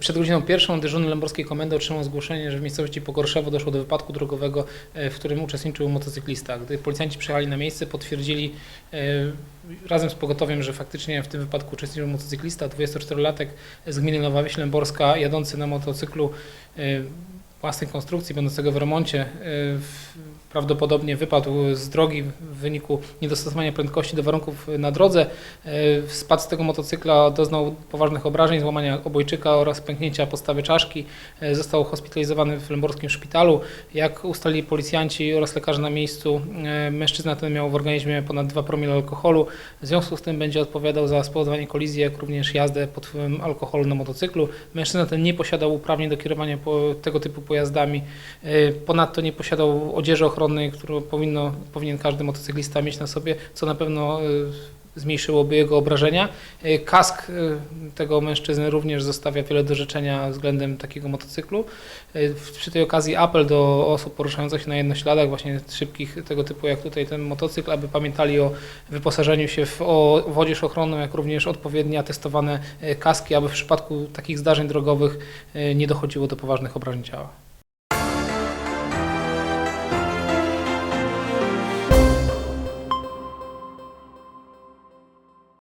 Przed godziną pierwszą dyżurny Lęborskiej Komendy otrzymał zgłoszenie, że w miejscowości Pogorszewo doszło do wypadku drogowego, e, w którym uczestniczył motocyklista. Gdy policjanci przyjechali na miejsce, potwierdzili e, razem z pogotowiem, że faktycznie w tym wypadku uczestniczył motocyklista, 24-latek z gminy Nowa Wieś Lęborska, jadący na motocyklu e, własnej konstrukcji, będącego w remoncie. w- Prawdopodobnie wypadł z drogi w wyniku niedostosowania prędkości do warunków na drodze. E, Spadł z tego motocykla, doznał poważnych obrażeń, złamania obojczyka oraz pęknięcia podstawy czaszki. E, Został hospitalizowany w lęborskim szpitalu. Jak ustalili policjanci oraz lekarze na miejscu, mężczyzna ten miał w organizmie ponad 2 promile alkoholu. W związku z tym będzie odpowiadał za spowodowanie kolizji, jak również jazdę pod wpływem alkoholu na motocyklu. Mężczyzna ten nie posiadał uprawnień do kierowania tego typu pojazdami. E, Ponadto nie posiadał odzieży ochronnej, którą powinno, powinien każdy motocyklista mieć na sobie, co na pewno e, zmniejszyłoby jego obrażenia. E, Kask tego mężczyzny również zostawia wiele do życzenia względem takiego motocyklu. Przy tej okazji apel do osób poruszających się na jednośladach, właśnie szybkich tego typu jak tutaj ten motocykl, aby pamiętali o wyposażeniu się w, o, w odzież ochronną, jak również odpowiednio testowane e, kaski, aby w przypadku takich zdarzeń drogowych nie dochodziło do poważnych obrażeń ciała.